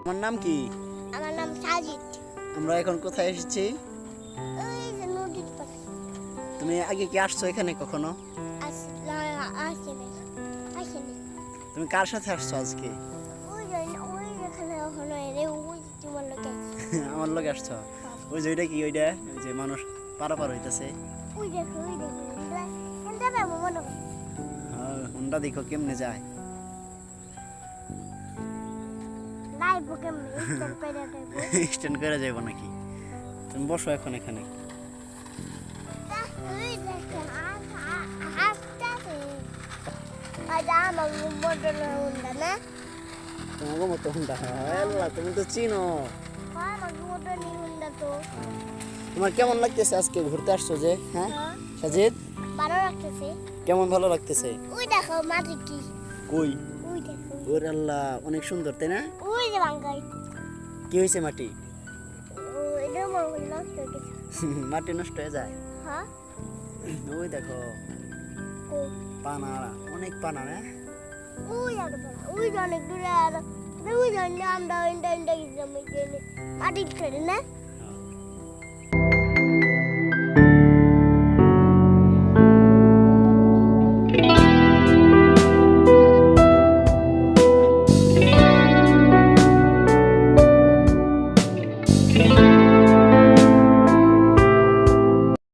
তোমার নাম কি? আমার নাম সাজিদ। আমরা এখন কোথায় এসেছি? ওই যে নদীর পাশে। তুমি আগে কি আসছো এখানে কখনো? তুমি কার সাথে আসছো আজকে? আমার লোক আসছো? ওই যে ওইটা কি ওইটা? যে মানুষ পারাপার হইতাছে। ওই দেখো ওই দেখো। এটা না হয়। হ্যাঁ, হুন্ডা দেখো কেমনে যায়। স্ট্যান্ড করে যাব নাকি? তুমি বসো এখন এখানে। তোমাকে মতো হুন্ডা? আল্লাহ তুমি তো চিনো। তো। তোমার কেমন লাগতেছে আজকে ঘুরতে আসছো যে? হ্যাঁ? হ্যাঁ, সাজিদ? ভালো লাগতেছে। কেমন ভালো লাগতেছে? ওই দেখো মাটি কি? কই? ওই দেখো। ওর আল্লাহ অনেক সুন্দর তাই না? কি হয়েছে মাটি? হয়ে মাটি নষ্ট হয়ে যায়? হ্যাঁ। ওই দেখো ও পানা অনেক পানা না? ওই ওই অনেক দূরে আর ওই আমরা ইন্ডা ইন্ডা মাটি খেলে না?